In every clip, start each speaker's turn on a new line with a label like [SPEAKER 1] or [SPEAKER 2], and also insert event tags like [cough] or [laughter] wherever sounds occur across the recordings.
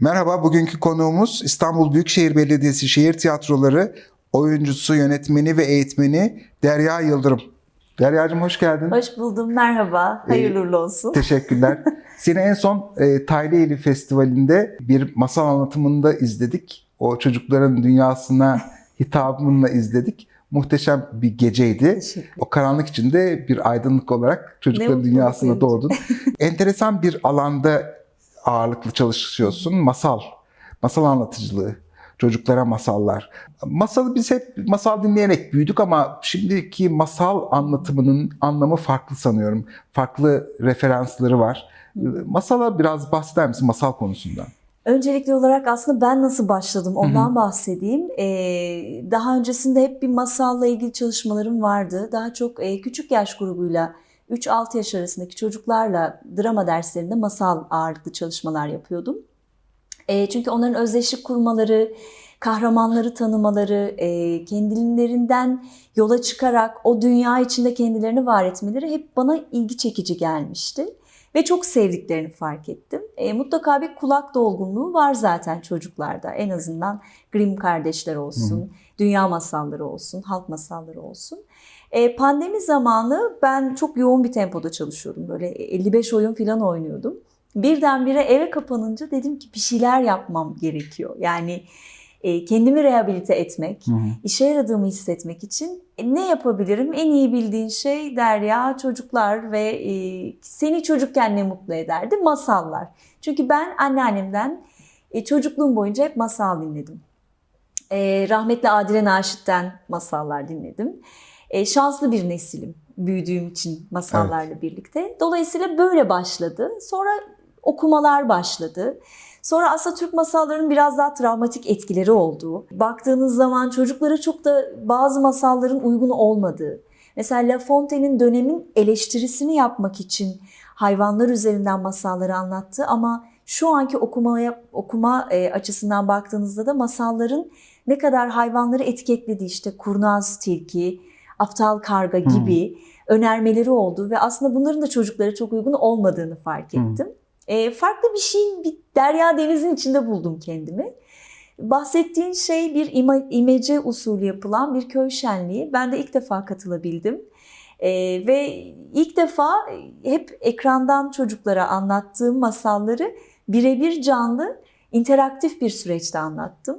[SPEAKER 1] Merhaba, bugünkü konuğumuz İstanbul Büyükşehir Belediyesi Şehir Tiyatroları oyuncusu, yönetmeni ve eğitmeni Derya Yıldırım. Derya'cığım hoş geldin.
[SPEAKER 2] Hoş buldum, merhaba. Hayırlı uğurlu olsun.
[SPEAKER 1] Teşekkürler. [laughs] Seni en son e, Tayliyeli Festivali'nde bir masal anlatımında izledik. O çocukların dünyasına hitabınla izledik. Muhteşem bir geceydi. O karanlık içinde bir aydınlık olarak çocukların
[SPEAKER 2] mutluluk
[SPEAKER 1] dünyasına doğdun. [laughs] Enteresan bir alanda ağırlıklı çalışıyorsun. Masal, masal anlatıcılığı, çocuklara masallar. Masalı biz hep masal dinleyerek büyüdük ama şimdiki masal anlatımının anlamı farklı sanıyorum. Farklı referansları var. Masala biraz bahseder misin masal konusundan?
[SPEAKER 2] Öncelikli olarak aslında ben nasıl başladım ondan bahsedeyim. Ee, daha öncesinde hep bir masalla ilgili çalışmalarım vardı. Daha çok e, küçük yaş grubuyla 3-6 yaş arasındaki çocuklarla drama derslerinde masal ağırlıklı çalışmalar yapıyordum. E, çünkü onların özdeşlik kurmaları, kahramanları tanımaları, e, kendilerinden yola çıkarak o dünya içinde kendilerini var etmeleri hep bana ilgi çekici gelmişti. Ve çok sevdiklerini fark ettim. E, mutlaka bir kulak dolgunluğu var zaten çocuklarda. En azından Grimm kardeşler olsun, dünya masalları olsun, halk masalları olsun. E, pandemi zamanı ben çok yoğun bir tempoda çalışıyordum. Böyle 55 oyun falan oynuyordum. Birdenbire eve kapanınca dedim ki bir şeyler yapmam gerekiyor. Yani e, kendimi rehabilite etmek, işe yaradığımı hissetmek için e, ne yapabilirim? En iyi bildiğin şey Derya, çocuklar ve e, seni çocukken ne mutlu ederdi? Masallar. Çünkü ben anneannemden e, çocukluğum boyunca hep masal dinledim. E, rahmetli Adile Naşit'ten masallar dinledim. E, şanslı bir nesilim büyüdüğüm için masallarla birlikte. Dolayısıyla böyle başladı. Sonra okumalar başladı. Sonra aslında Türk masallarının biraz daha travmatik etkileri olduğu, baktığınız zaman çocuklara çok da bazı masalların uygun olmadığı, mesela La Fontaine'in dönemin eleştirisini yapmak için hayvanlar üzerinden masalları anlattı ama şu anki okumaya okuma e, açısından baktığınızda da masalların ne kadar hayvanları etiketlediği işte kurnaz tilki, aptal karga gibi önermeleri oldu ve aslında bunların da çocuklara çok uygun olmadığını fark ettim. E, farklı bir şeyin bir derya denizin içinde buldum kendimi. Bahsettiğin şey bir ima, imece usulü yapılan bir köy şenliği. Ben de ilk defa katılabildim. E, ve ilk defa hep ekrandan çocuklara anlattığım masalları birebir canlı, interaktif bir süreçte anlattım.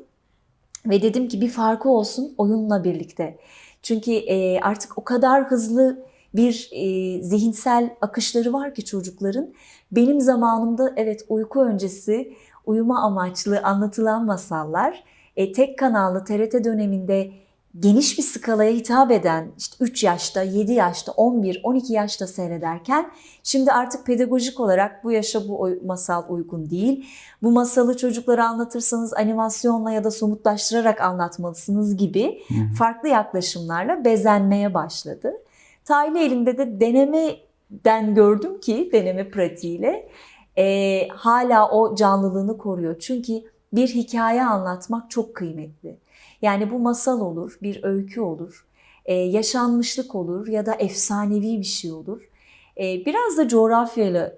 [SPEAKER 2] Ve dedim ki bir farkı olsun oyunla birlikte. Çünkü e, artık o kadar hızlı bir e, zihinsel akışları var ki çocukların. Benim zamanımda evet uyku öncesi uyuma amaçlı anlatılan masallar e, tek kanallı TRT döneminde geniş bir skalaya hitap eden işte 3 yaşta, 7 yaşta, 11, 12 yaşta seyrederken şimdi artık pedagojik olarak bu yaşa bu masal uygun değil. Bu masalı çocuklara anlatırsanız animasyonla ya da somutlaştırarak anlatmalısınız gibi farklı yaklaşımlarla bezenmeye başladı. Taylı elimde de denemeden gördüm ki deneme pratiğiyle e, hala o canlılığını koruyor. Çünkü bir hikaye anlatmak çok kıymetli. Yani bu masal olur, bir öykü olur, e, yaşanmışlık olur ya da efsanevi bir şey olur. E, biraz da coğrafyayla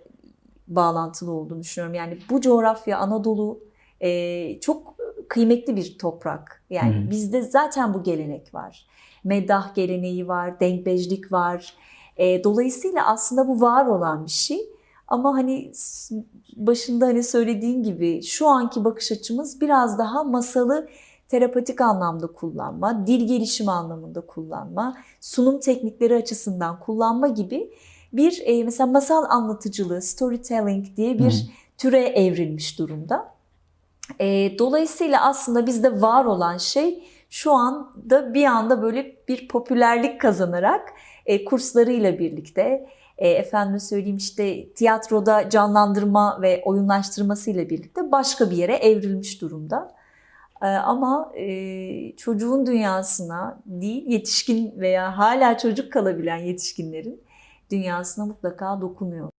[SPEAKER 2] bağlantılı olduğunu düşünüyorum. Yani bu coğrafya Anadolu e, çok kıymetli bir toprak. Yani
[SPEAKER 1] hı.
[SPEAKER 2] bizde zaten bu gelenek var. Meddah geleneği var, denkbejlik var. Dolayısıyla aslında bu var olan bir şey. Ama hani başında hani söylediğin gibi şu anki bakış açımız biraz daha masalı terapatik anlamda kullanma, dil gelişimi anlamında kullanma, sunum teknikleri açısından kullanma gibi bir e, mesela masal anlatıcılığı, storytelling diye bir türe evrilmiş durumda. E, dolayısıyla aslında bizde var olan şey şu anda bir anda böyle bir popülerlik kazanarak e, kurslarıyla birlikte e, efendime söyleyeyim işte tiyatroda canlandırma ve oyunlaştırmasıyla birlikte başka bir yere evrilmiş durumda. E, ama çocuğun dünyasına değil yetişkin veya hala çocuk kalabilen yetişkinlerin dünyasına mutlaka dokunuyor.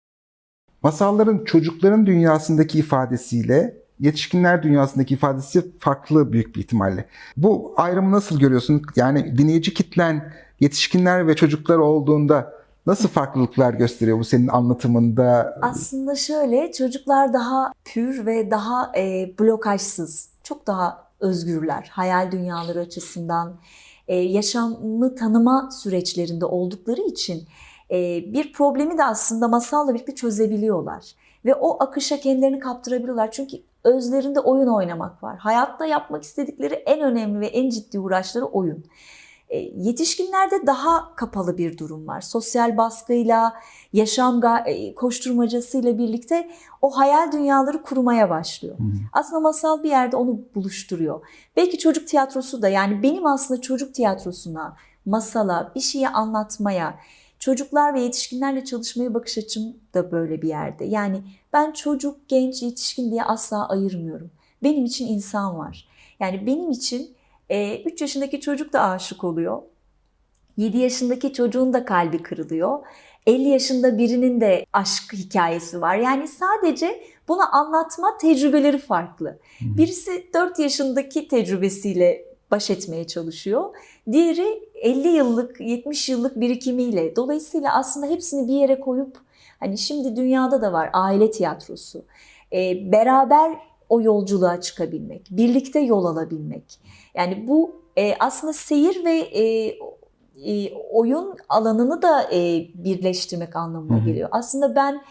[SPEAKER 1] Masalların çocukların dünyasındaki ifadesiyle yetişkinler dünyasındaki ifadesi farklı büyük bir ihtimalle. Bu ayrımı nasıl görüyorsun? Yani dinleyici kitlen yetişkinler ve çocuklar olduğunda Nasıl farklılıklar gösteriyor bu senin anlatımında?
[SPEAKER 2] Aslında şöyle çocuklar daha pür ve daha e, blokajsız, çok daha özgürler hayal dünyaları açısından. E, yaşamı tanıma süreçlerinde oldukları için e, bir problemi de aslında masalla birlikte çözebiliyorlar. Ve o akışa kendilerini kaptırabiliyorlar. Çünkü özlerinde oyun oynamak var. Hayatta yapmak istedikleri en önemli ve en ciddi uğraşları oyun. E, Yetişkinlerde daha kapalı bir durum var. Sosyal baskıyla, yaşam e, koşturmacasıyla birlikte o hayal dünyaları kurmaya başlıyor.
[SPEAKER 1] Hı.
[SPEAKER 2] Aslında masal bir yerde onu buluşturuyor. Belki çocuk tiyatrosu da yani benim aslında çocuk tiyatrosuna, masala, bir şeyi anlatmaya, çocuklar ve yetişkinlerle çalışmaya bakış açım da böyle bir yerde. Yani ben çocuk, genç, yetişkin diye asla ayırmıyorum. Benim için insan var. Yani benim için 3 yaşındaki çocuk da aşık oluyor. 7 yaşındaki çocuğun da kalbi kırılıyor. 50 yaşında birinin de aşk hikayesi var. Yani sadece bunu anlatma tecrübeleri farklı. Birisi 4 yaşındaki tecrübesiyle baş etmeye çalışıyor. Diğeri 50 yıllık, 70 yıllık birikimiyle. Dolayısıyla aslında hepsini bir yere koyup hani şimdi dünyada da var aile tiyatrosu. Ee, beraber o yolculuğa çıkabilmek, birlikte yol alabilmek. Yani bu e, aslında seyir ve e, e, oyun alanını da e, birleştirmek anlamına
[SPEAKER 1] Hı hı.
[SPEAKER 2] geliyor. Aslında ben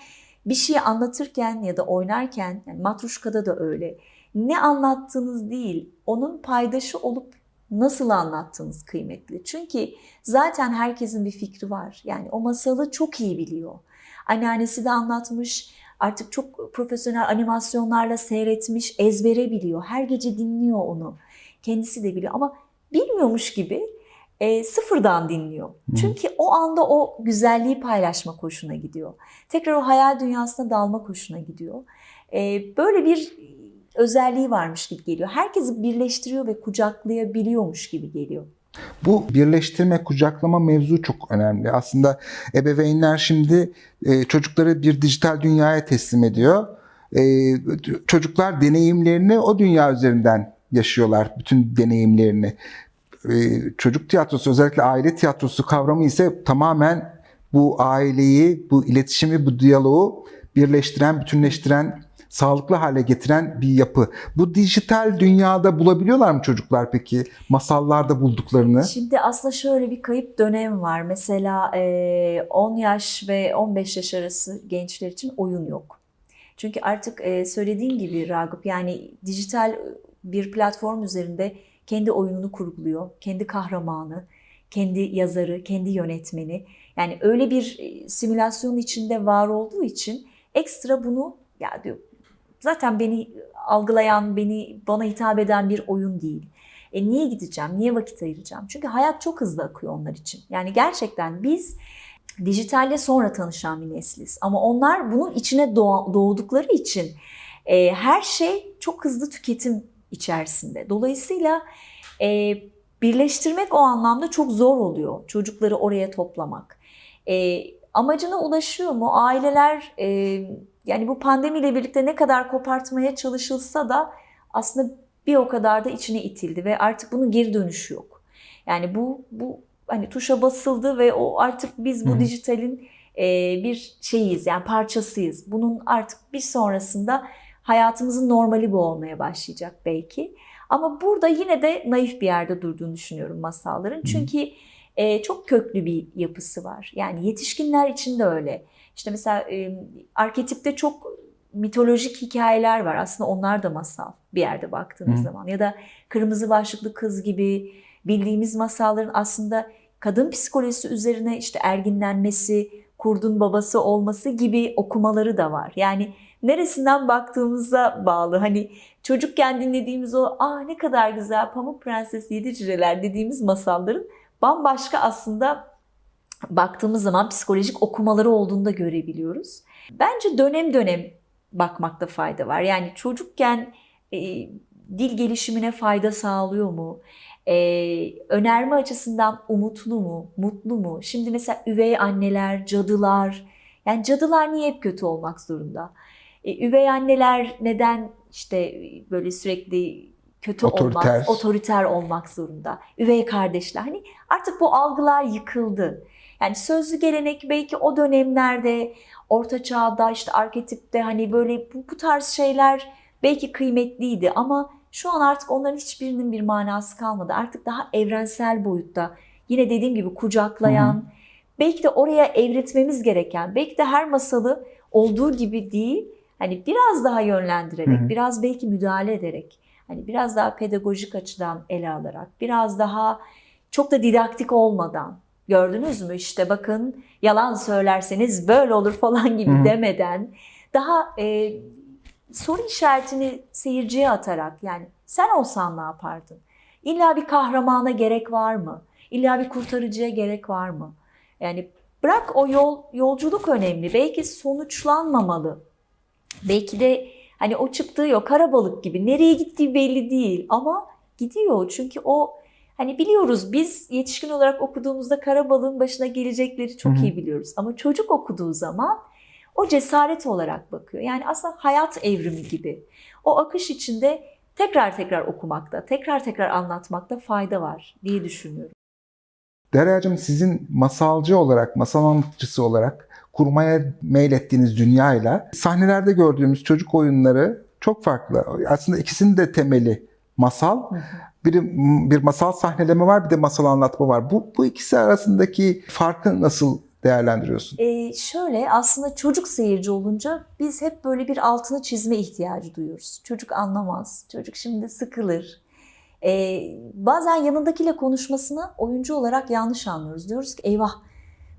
[SPEAKER 2] bir şeyi anlatırken ya da oynarken, yani Matruşka'da da öyle, ne anlattığınız değil, onun paydaşı olup nasıl anlattığınız kıymetli. Çünkü zaten herkesin bir fikri var. Yani o masalı çok iyi biliyor. Anneannesi de anlatmış, artık çok profesyonel animasyonlarla seyretmiş, ezbere biliyor. Her gece dinliyor onu. Kendisi de biliyor ama bilmiyormuş gibi e, sıfırdan dinliyor.
[SPEAKER 1] Hı.
[SPEAKER 2] Çünkü o anda o güzelliği paylaşma hoşuna gidiyor. Tekrar o hayal dünyasına dalma hoşuna gidiyor. E, böyle bir özelliği varmış gibi geliyor. Herkesi birleştiriyor ve kucaklayabiliyormuş gibi geliyor.
[SPEAKER 1] Bu birleştirme, kucaklama mevzu çok önemli. Aslında ebeveynler şimdi e, çocukları bir dijital dünyaya teslim ediyor. E, çocuklar deneyimlerini o dünya üzerinden yaşıyorlar, bütün deneyimlerini. E, çocuk tiyatrosu, özellikle aile tiyatrosu kavramı ise tamamen bu aileyi, bu iletişimi, bu diyaloğu birleştiren, bütünleştiren, sağlıklı hale getiren bir yapı. Bu dijital dünyada bulabiliyorlar mı çocuklar peki? Masallarda bulduklarını?
[SPEAKER 2] Şimdi aslında şöyle bir kayıp dönem var. Mesela e, 10 yaş ve 15 yaş arası gençler için oyun yok. Çünkü artık söylediğin gibi Ragıp yani dijital bir platform üzerinde kendi oyununu kurguluyor. Kendi kahramanı, kendi yazarı, kendi yönetmeni. Yani öyle bir e, simülasyon içinde var olduğu için ekstra bunu ya diyor zaten beni algılayan, beni bana hitap eden bir oyun değil. E niye gideceğim? Niye vakit ayıracağım? Çünkü hayat çok hızlı akıyor onlar için. Yani gerçekten biz dijitalle sonra tanışan bir nesliz. Ama onlar bunun içine doğdukları için e, her şey çok hızlı tüketim içerisinde. Dolayısıyla e, birleştirmek o anlamda çok zor oluyor. Çocukları oraya toplamak. E, amacına ulaşıyor mu? Aileler e, yani bu pandemiyle birlikte ne kadar kopartmaya çalışılsa da aslında bir o kadar da içine itildi ve artık bunun geri dönüşü yok. Yani bu bu hani tuşa basıldı ve o artık biz bu
[SPEAKER 1] Hı.
[SPEAKER 2] dijitalin e, bir şeyiz yani parçasıyız. Bunun artık bir sonrasında hayatımızın normali bu olmaya başlayacak belki. Ama burada yine de naif bir yerde durduğunu düşünüyorum masalların. Çünkü e, çok köklü bir yapısı var. Yani yetişkinler için de öyle. İşte mesela e, arketipte çok mitolojik hikayeler var. Aslında onlar da masal bir yerde baktığınız
[SPEAKER 1] Hı.
[SPEAKER 2] zaman. Ya da Kırmızı Başlıklı Kız gibi bildiğimiz masalların aslında kadın psikolojisi üzerine işte erginlenmesi, kurdun babası olması gibi okumaları da var. Yani neresinden baktığımıza bağlı. Hani çocukken dinlediğimiz o aa ne kadar güzel Pamuk Prenses Yedi Cüceler dediğimiz masalların bambaşka aslında baktığımız zaman psikolojik okumaları olduğunu da görebiliyoruz. Bence dönem dönem bakmakta fayda var. Yani çocukken e, dil gelişimine fayda sağlıyor mu? E, önerme açısından umutlu mu, mutlu mu? Şimdi mesela üvey anneler, cadılar, yani cadılar niye hep kötü olmak zorunda? E, üvey anneler neden işte böyle sürekli kötü
[SPEAKER 1] Otoriter.
[SPEAKER 2] olmak, otoriter olmak zorunda? Üvey kardeşler hani artık bu algılar yıkıldı. Yani sözlü gelenek belki o dönemlerde orta çağda işte arketipte hani böyle bu, bu tarz şeyler belki kıymetliydi ama şu an artık onların hiçbirinin bir manası kalmadı. Artık daha evrensel boyutta yine dediğim gibi kucaklayan belki de oraya evritmemiz gereken belki de her masalı olduğu gibi değil hani biraz daha yönlendirerek
[SPEAKER 1] Hı hı.
[SPEAKER 2] biraz belki müdahale ederek hani biraz daha pedagojik açıdan ele alarak biraz daha çok da didaktik olmadan gördünüz mü işte bakın yalan söylerseniz böyle olur falan gibi
[SPEAKER 1] Hı hı.
[SPEAKER 2] demeden daha e, soru işaretini seyirciye atarak yani sen olsan ne yapardın? İlla bir kahramana gerek var mı? İlla bir kurtarıcıya gerek var mı? Yani bırak o yol yolculuk önemli. Belki sonuçlanmamalı. Belki de hani o çıktığı yok karabalık gibi nereye gittiği belli değil ama gidiyor çünkü o hani biliyoruz biz yetişkin olarak okuduğumuzda karabalığın başına gelecekleri çok
[SPEAKER 1] Hı hı.
[SPEAKER 2] iyi biliyoruz ama çocuk okuduğu zaman o cesaret olarak bakıyor. Yani aslında hayat evrimi gibi. O akış içinde tekrar tekrar okumakta, tekrar tekrar anlatmakta fayda var diye düşünüyorum.
[SPEAKER 1] Derya'cığım sizin masalcı olarak, masal anlatıcısı olarak kurmaya meylettiğiniz dünyayla sahnelerde gördüğümüz çocuk oyunları çok farklı. Aslında ikisinin de temeli masal. Bir, bir masal sahneleme var, bir de masal anlatma var. Bu, bu ikisi arasındaki farkı nasıl değerlendiriyorsun?
[SPEAKER 2] Ee, şöyle aslında çocuk seyirci olunca biz hep böyle bir altını çizme ihtiyacı duyuyoruz. Çocuk anlamaz, çocuk şimdi sıkılır. Ee, bazen yanındakiyle konuşmasını oyuncu olarak yanlış anlıyoruz. Diyoruz ki eyvah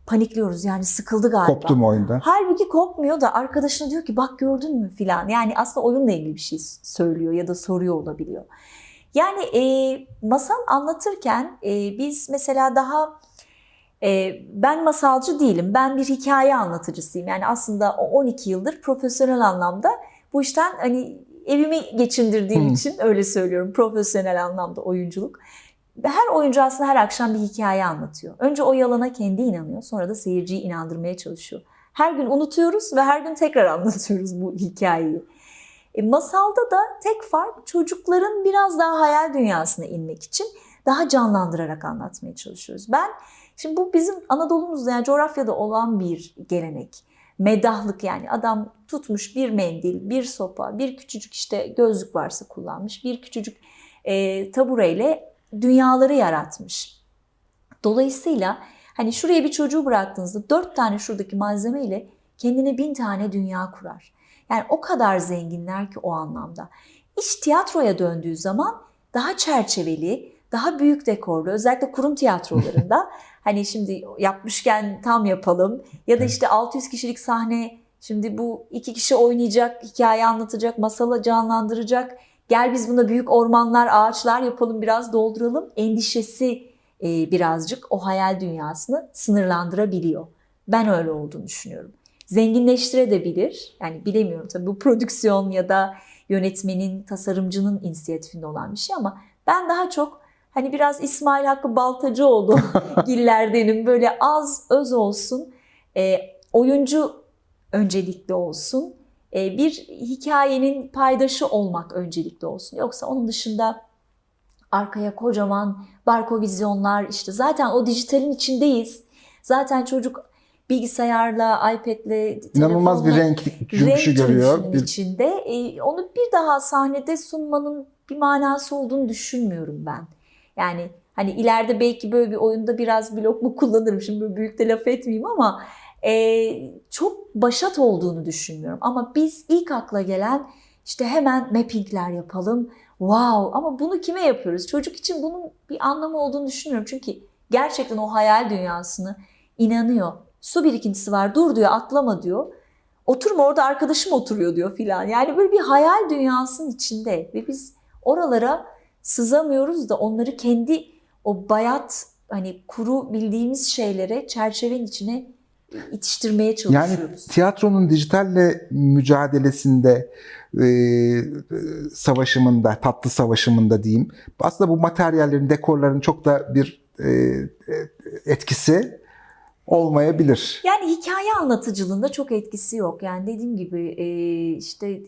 [SPEAKER 2] panikliyoruz yani sıkıldı galiba.
[SPEAKER 1] Koptum oyunda.
[SPEAKER 2] Halbuki kopmuyor da arkadaşına diyor ki bak gördün mü filan. Yani aslında oyunla ilgili bir şey söylüyor ya da soruyor olabiliyor. Yani e, masal anlatırken e, biz mesela daha e, ben masalcı değilim. Ben bir hikaye anlatıcısıyım. Yani aslında o 12 yıldır profesyonel anlamda bu işten hani evimi geçindirdiğim
[SPEAKER 1] Hmm.
[SPEAKER 2] için öyle söylüyorum. Profesyonel anlamda oyunculuk. Her oyuncu aslında her akşam bir hikaye anlatıyor. Önce o yalana kendi inanıyor. Sonra da seyirciyi inandırmaya çalışıyor. Her gün unutuyoruz ve her gün tekrar [laughs] anlatıyoruz bu hikayeyi. E, masalda da tek fark çocukların biraz daha hayal dünyasına inmek için daha canlandırarak anlatmaya çalışıyoruz. Ben şimdi bu bizim Anadolu'muzda yani coğrafyada olan bir gelenek. Medahlık yani adam tutmuş bir mendil, bir sopa, bir küçücük işte gözlük varsa kullanmış, bir küçücük e, tabureyle dünyaları yaratmış. Dolayısıyla hani şuraya bir çocuğu bıraktığınızda dört tane şuradaki malzemeyle kendine bin tane dünya kurar. Yani o kadar zenginler ki o anlamda. İş tiyatroya döndüğü zaman daha çerçeveli, daha büyük dekorlu, özellikle kurum tiyatrolarında [laughs] hani şimdi yapmışken tam yapalım ya da işte 600 kişilik sahne şimdi bu iki kişi oynayacak, hikaye anlatacak, masalı canlandıracak. Gel biz buna büyük ormanlar, ağaçlar yapalım, biraz dolduralım. Endişesi e, birazcık o hayal dünyasını sınırlandırabiliyor. Ben öyle olduğunu düşünüyorum. Zenginleştirebilir. Yani bilemiyorum tabii bu prodüksiyon ya da yönetmenin, tasarımcının inisiyatifinde olan bir şey ama ben daha çok hani biraz İsmail Hakkı Baltacıoğlu [laughs] gillerdenim. Böyle az öz olsun, e, oyuncu öncelikli olsun, bir hikayenin paydaşı olmak öncelikli olsun. Yoksa onun dışında arkaya kocaman barkovizyonlar işte zaten o dijitalin içindeyiz. Zaten çocuk bilgisayarla, iPad'le,
[SPEAKER 1] İnanılmaz bir renk cümbüşü görüyor. Bir,
[SPEAKER 2] içinde. E, onu bir daha sahnede sunmanın bir manası olduğunu düşünmüyorum ben. Yani hani ileride belki böyle bir oyunda biraz blok mu kullanırım. Şimdi böyle büyük de laf etmeyeyim ama e, çok başat olduğunu düşünmüyorum. Ama biz ilk akla gelen işte hemen mappingler yapalım. Wow ama bunu kime yapıyoruz? Çocuk için bunun bir anlamı olduğunu düşünmüyorum. Çünkü gerçekten o hayal dünyasını inanıyor. Su birikintisi var dur diyor atlama diyor. Oturma orada arkadaşım oturuyor diyor filan. Yani böyle bir hayal dünyasının içinde ve biz oralara sızamıyoruz da onları kendi o bayat hani kuru bildiğimiz şeylere çerçevenin içine itiştirmeye
[SPEAKER 1] yani
[SPEAKER 2] çalışıyoruz.
[SPEAKER 1] tiyatronun dijitalle mücadelesinde, e, savaşımında, tatlı savaşımında diyeyim. Aslında bu materyallerin, dekorların çok da bir e, etkisi olmayabilir.
[SPEAKER 2] Yani hikaye anlatıcılığında çok etkisi yok. Yani dediğim gibi e, işte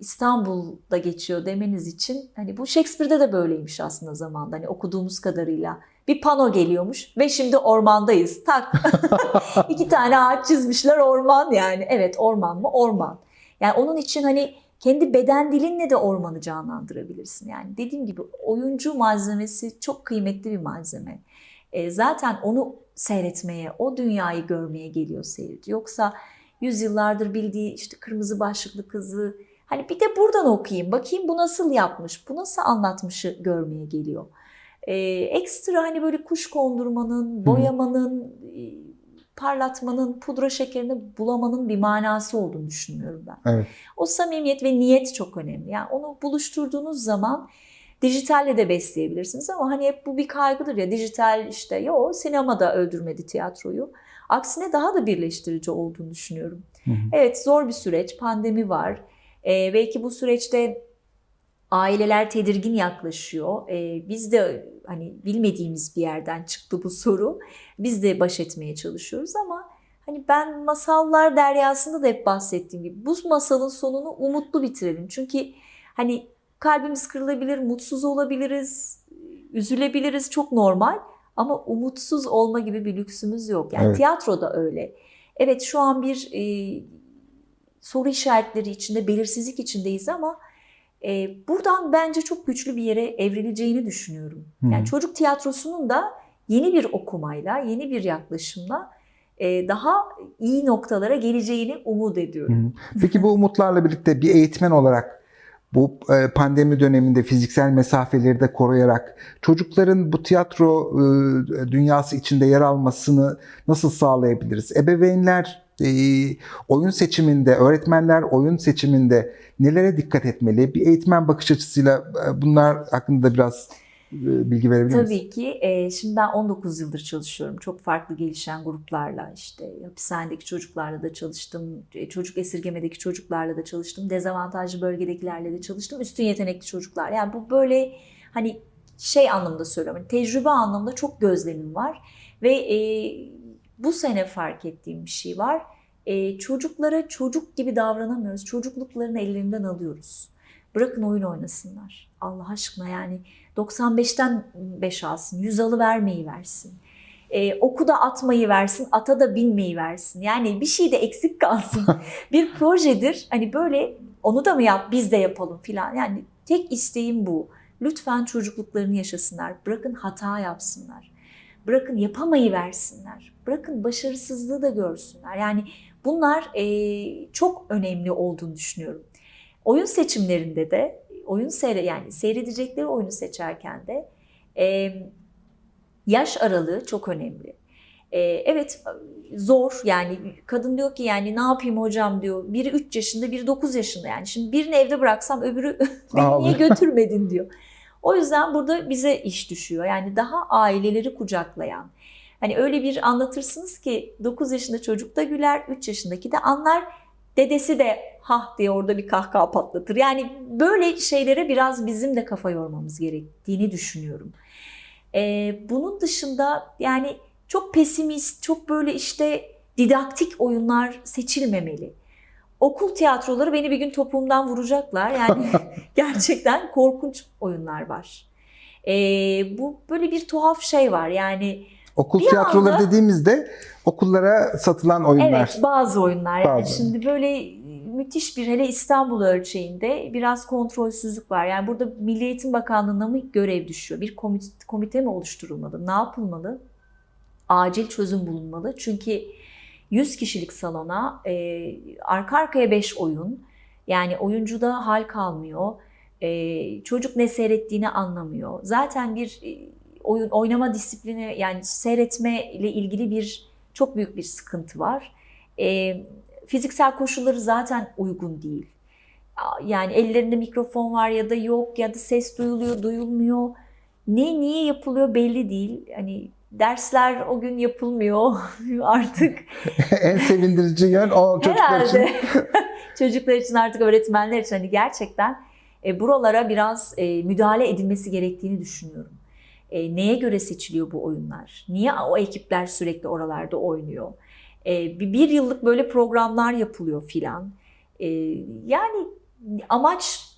[SPEAKER 2] İstanbul'da geçiyor demeniz için hani bu Shakespeare'de de böyleymiş aslında zamanda. Hani okuduğumuz kadarıyla Bir pano geliyormuş ve şimdi ormandayız. Tak. [laughs] İki tane ağaç çizmişler orman yani. Evet orman mı? Orman. Yani onun için hani kendi beden dilinle de ormanı canlandırabilirsin. Yani dediğim gibi oyuncu malzemesi çok kıymetli bir malzeme. E, zaten onu seyretmeye, o dünyayı görmeye geliyor seyirci. Yoksa yüzyıllardır bildiği işte kırmızı başlıklı kızı hani bir de buradan okuyayım, bakayım bu nasıl yapmış, bu nasıl anlatmışı görmeye geliyor. E, ekstra hani böyle kuş kondurmanın, boyamanın, e, parlatmanın, pudra şekerini bulamanın bir manası olduğunu düşünmüyorum ben.
[SPEAKER 1] Evet.
[SPEAKER 2] O samimiyet ve niyet çok önemli. Yani onu buluşturduğunuz zaman dijitalle de besleyebilirsiniz ama hani hep bu bir kaygıdır ya dijital işte yo sinemada öldürmedi tiyatroyu. Aksine daha da birleştirici olduğunu düşünüyorum.
[SPEAKER 1] Hı hı.
[SPEAKER 2] Evet zor bir süreç, pandemi var. Ee, belki bu süreçte aileler tedirgin yaklaşıyor. Ee, biz de hani bilmediğimiz bir yerden çıktı bu soru. Biz de baş etmeye çalışıyoruz ama hani ben masallar deryasında da hep bahsettiğim gibi bu masalın sonunu umutlu bitirelim. Çünkü hani kalbimiz kırılabilir, mutsuz olabiliriz, üzülebiliriz çok normal ama umutsuz olma gibi bir lüksümüz yok. Yani
[SPEAKER 1] Evet.
[SPEAKER 2] tiyatro da öyle. Evet şu an bir e, soru işaretleri içinde, belirsizlik içindeyiz ama e, buradan bence çok güçlü bir yere evrileceğini düşünüyorum. Yani çocuk tiyatrosunun da yeni bir okumayla, yeni bir yaklaşımla e, daha iyi noktalara geleceğini umut ediyorum.
[SPEAKER 1] Peki bu umutlarla birlikte bir eğitmen olarak bu e, pandemi döneminde fiziksel mesafeleri de koruyarak çocukların bu tiyatro e, dünyası içinde yer almasını nasıl sağlayabiliriz? Ebeveynler e, oyun seçiminde, öğretmenler oyun seçiminde nelere dikkat etmeli? Bir eğitmen bakış açısıyla e, bunlar hakkında biraz e, bilgi verebilir misiniz?
[SPEAKER 2] Tabii ki. e, şimdi ben 19 yıldır çalışıyorum. Çok farklı gelişen gruplarla işte hapishanedeki çocuklarla da çalıştım. e, Çocuk esirgemedeki çocuklarla da çalıştım. Dezavantajlı bölgedekilerle de çalıştım. Üstün yetenekli çocuklar. Yani bu böyle hani şey anlamda söylüyorum. hani tecrübe anlamında çok gözlemim var. Ve e, bu sene fark ettiğim bir şey var. E, çocuklara çocuk gibi davranamıyoruz. Çocukluklarını ellerinden alıyoruz. Bırakın oyun oynasınlar. Allah aşkına yani 95'ten 5 alsın, 100 alı vermeyi versin. Ee, oku da atmayı versin, ata da binmeyi versin. Yani bir şey de eksik kalsın. [laughs] bir projedir. Hani böyle onu da mı yap, biz de yapalım filan. Yani tek isteğim bu. Lütfen çocukluklarını yaşasınlar. Bırakın hata yapsınlar. Bırakın yapamayı versinler. Bırakın başarısızlığı da görsünler. Yani bunlar e, çok önemli olduğunu düşünüyorum. Oyun seçimlerinde de oyun seyre yani seyredecekleri oyunu seçerken de e, yaş aralığı çok önemli. E, evet zor yani kadın diyor ki yani ne yapayım hocam diyor. Biri 3 yaşında biri 9 yaşında yani şimdi birini evde bıraksam öbürü [laughs] beni niye götürmedin diyor. O yüzden burada bize iş düşüyor. Yani daha aileleri kucaklayan. Hani öyle bir anlatırsınız ki 9 yaşında çocuk da güler, 3 yaşındaki de anlar. Dedesi de hah diye orada bir kahkaha patlatır. Yani böyle şeylere biraz bizim de kafa yormamız gerektiğini düşünüyorum. Ee, bunun dışında yani çok pesimist, çok böyle işte didaktik oyunlar seçilmemeli. Okul tiyatroları beni bir gün topuğumdan vuracaklar. Yani [laughs] gerçekten korkunç oyunlar var. Ee, bu böyle bir tuhaf şey var. Yani
[SPEAKER 1] Okul
[SPEAKER 2] Bir
[SPEAKER 1] tiyatroları
[SPEAKER 2] anda-
[SPEAKER 1] dediğimizde okullara satılan oyunlar.
[SPEAKER 2] Evet bazı oyunlar yani
[SPEAKER 1] Bazı.
[SPEAKER 2] şimdi böyle müthiş bir hele İstanbul ölçeğinde biraz kontrolsüzlük var. Yani burada Milli Eğitim Bakanlığı'na mı görev düşüyor? Bir komite, komite mi oluşturulmalı? Ne yapılmalı? Acil çözüm bulunmalı. Çünkü 100 kişilik salona e, arka arkaya 5 oyun. Yani oyuncuda hal kalmıyor. E, çocuk ne seyrettiğini anlamıyor. Zaten bir oyun oynama disiplini yani seyretme ile ilgili bir çok büyük bir sıkıntı var. E, fiziksel koşulları zaten uygun değil. Yani ellerinde mikrofon var ya da yok ya da ses duyuluyor, duyulmuyor. Ne niye yapılıyor belli değil. Hani dersler o gün yapılmıyor [laughs] artık. [laughs]
[SPEAKER 1] en sevindirici yön o çocuklar için.
[SPEAKER 2] Herhalde [laughs] çocuklar için artık öğretmenler için hani gerçekten e, buralara biraz e, müdahale edilmesi gerektiğini düşünüyorum. E, neye göre seçiliyor bu oyunlar? Niye o ekipler sürekli oralarda oynuyor? E, bir, yıllık böyle programlar yapılıyor filan. E, yani amaç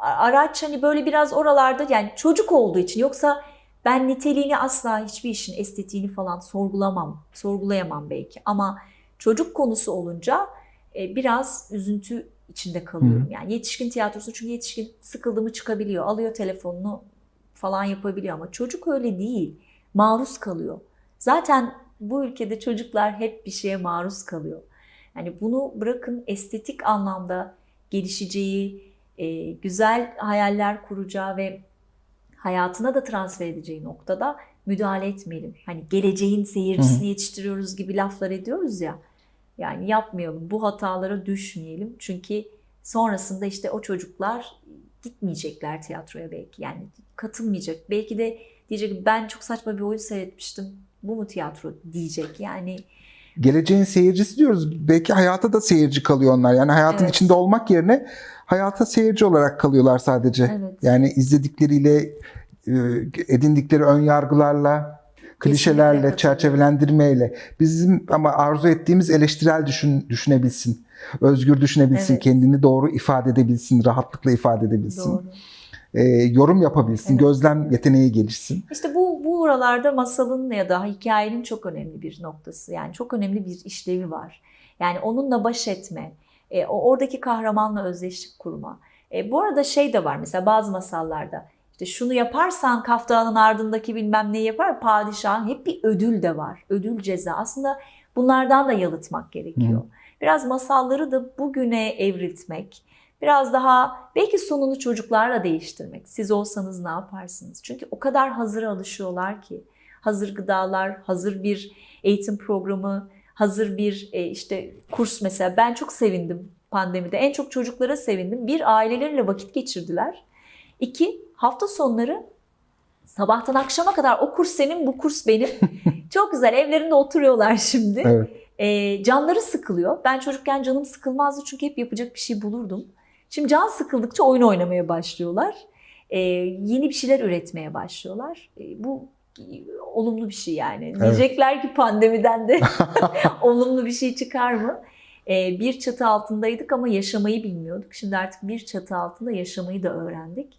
[SPEAKER 2] araç hani böyle biraz oralarda yani çocuk olduğu için yoksa Ben niteliğini asla hiçbir işin estetiğini falan sorgulamam, sorgulayamam belki. Ama çocuk konusu olunca e, biraz üzüntü içinde kalıyorum. Yani yetişkin tiyatrosu çünkü yetişkin sıkıldı mı çıkabiliyor, alıyor telefonunu falan yapabiliyor ama çocuk öyle değil. Maruz kalıyor. Zaten bu ülkede çocuklar hep bir şeye maruz kalıyor. Yani bunu bırakın estetik anlamda gelişeceği, e, güzel hayaller kuracağı ve hayatına da transfer edeceği noktada müdahale etmeyelim. Hani geleceğin seyircisini yetiştiriyoruz gibi laflar ediyoruz ya. Yani yapmayalım. Bu hatalara düşmeyelim. Çünkü sonrasında işte o çocuklar gitmeyecekler tiyatroya belki. Yani katılmayacak. Belki de diyecek ben çok saçma bir oyun seyretmiştim. Bu mu tiyatro diyecek. Yani
[SPEAKER 1] Geleceğin seyircisi diyoruz. Belki hayata da seyirci kalıyor onlar. Yani hayatın
[SPEAKER 2] Evet.
[SPEAKER 1] içinde olmak yerine hayata seyirci olarak kalıyorlar sadece.
[SPEAKER 2] Evet.
[SPEAKER 1] Yani izledikleriyle, e, edindikleri ön yargılarla, klişelerle, çerçevelendirmeyle bizim ama arzu ettiğimiz eleştirel düşün, düşünebilsin. Özgür düşünebilsin,
[SPEAKER 2] Evet.
[SPEAKER 1] kendini doğru ifade edebilsin, rahatlıkla ifade edebilsin.
[SPEAKER 2] doğru.
[SPEAKER 1] E, yorum yapabilsin,
[SPEAKER 2] Evet.
[SPEAKER 1] gözlem yeteneği gelişsin.
[SPEAKER 2] İşte bu bu oralarda masalın ya da hikayenin çok önemli bir noktası. Yani çok önemli bir işlevi var. Yani onunla baş etme, e, oradaki kahramanla özdeşlik kurma. E, bu arada şey de var mesela bazı masallarda işte şunu yaparsan kaftanın ardındaki bilmem neyi yapar padişahın hep bir ödül de var. Ödül ceza. Aslında bunlardan da yalıtmak gerekiyor. Biraz masalları da bugüne evriltmek. Biraz daha belki sonunu çocuklarla değiştirmek. Siz olsanız ne yaparsınız? Çünkü o kadar hazır alışıyorlar ki. Hazır gıdalar, hazır bir eğitim programı, hazır bir e, işte kurs mesela. Ben çok sevindim pandemide. En çok çocuklara sevindim. Bir aileleriyle vakit geçirdiler. İki hafta sonları sabahtan akşama kadar o kurs senin, bu kurs benim. [laughs] çok güzel evlerinde oturuyorlar şimdi.
[SPEAKER 1] Evet.
[SPEAKER 2] E, canları sıkılıyor. Ben çocukken canım sıkılmazdı çünkü hep yapacak bir şey bulurdum. Şimdi can sıkıldıkça oyun oynamaya başlıyorlar. E, yeni bir şeyler üretmeye başlıyorlar. E, bu olumlu bir şey yani.
[SPEAKER 1] Evet.
[SPEAKER 2] Diyecekler ki pandemiden de [laughs] [laughs] olumlu bir şey çıkar mı? E, bir çatı altındaydık ama yaşamayı bilmiyorduk. Şimdi artık bir çatı altında yaşamayı da öğrendik.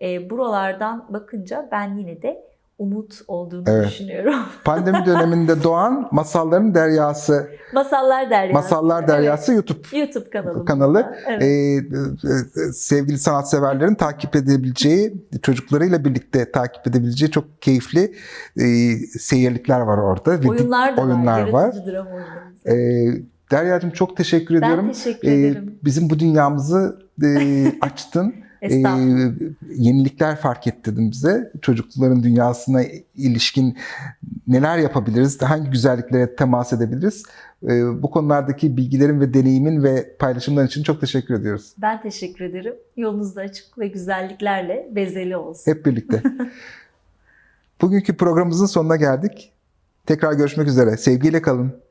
[SPEAKER 2] E, buralardan bakınca ben yine de umut olduğunu
[SPEAKER 1] Evet.
[SPEAKER 2] düşünüyorum. [laughs]
[SPEAKER 1] Pandemi döneminde doğan Masalların Deryası,
[SPEAKER 2] Masallar Deryası.
[SPEAKER 1] Masallar Deryası YouTube
[SPEAKER 2] Evet, YouTube kanalı.
[SPEAKER 1] kanalı.
[SPEAKER 2] Evet.
[SPEAKER 1] Ee, e, sevgili sanatseverlerin takip edebileceği, çocuklarıyla birlikte takip edebileceği çok keyifli e, seyirlikler var orada.
[SPEAKER 2] Oyunlar da
[SPEAKER 1] oyunlar
[SPEAKER 2] var.
[SPEAKER 1] var.
[SPEAKER 2] Dram oyunları.
[SPEAKER 1] Ee, Derya'cığım çok teşekkür
[SPEAKER 2] ben
[SPEAKER 1] ediyorum.
[SPEAKER 2] teşekkür
[SPEAKER 1] Ee,
[SPEAKER 2] ederim.
[SPEAKER 1] bizim bu dünyamızı e, [laughs] açtın.
[SPEAKER 2] Estağfurullah.
[SPEAKER 1] yenilikler fark ettirdin bize. Çocukların dünyasına ilişkin neler yapabiliriz, hangi güzelliklere temas edebiliriz? Ee, bu konulardaki bilgilerin ve deneyimin ve paylaşımların için çok teşekkür ediyoruz.
[SPEAKER 2] Ben teşekkür ederim. Yolunuz da açık ve güzelliklerle bezeli olsun.
[SPEAKER 1] Hep birlikte. [laughs] Bugünkü programımızın sonuna geldik. Tekrar görüşmek üzere. Sevgiyle kalın.